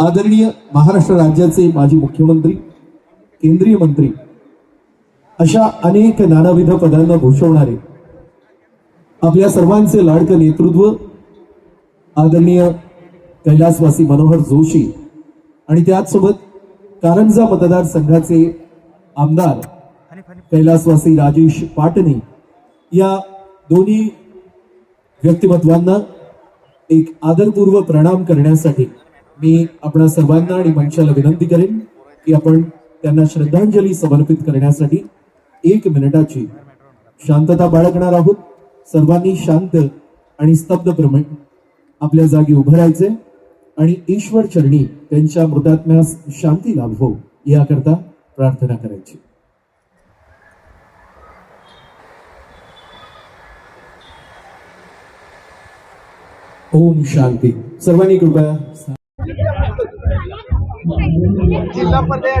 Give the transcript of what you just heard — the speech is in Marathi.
आदरणीय महाराष्ट्र राज्याचे माजी मुख्यमंत्री केंद्रीय मंत्री अशा अनेक नानाविध पदांना भूषवणारे आपल्या सर्वांचे लाडकं नेतृत्व आदरणीय कैलासवासी मनोहर जोशी आणि त्याचसोबत कारंजा मतदारसंघाचे आमदार कैलासवासी राजेश पाटणे या दोन्ही व्यक्तिमत्वांना एक आदरपूर्व प्रणाम करण्यासाठी मी आपणा सर्वांना आणि मंचाला विनंती करेन की आपण त्यांना श्रद्धांजली समर्पित करण्यासाठी एक मिनिटाची शांतता बाळगणार आहोत. सर्वांनी शांत आणि स्तब्धप्रमाणे आपल्या जागी उभं राहायचे आणि ईश्वर चरणी त्यांच्या मृतात्म्यास शांती लाभो याकरता प्रार्थना करायची. ओम शांती. सर्वांनी कृपया जिल्हा पर्याय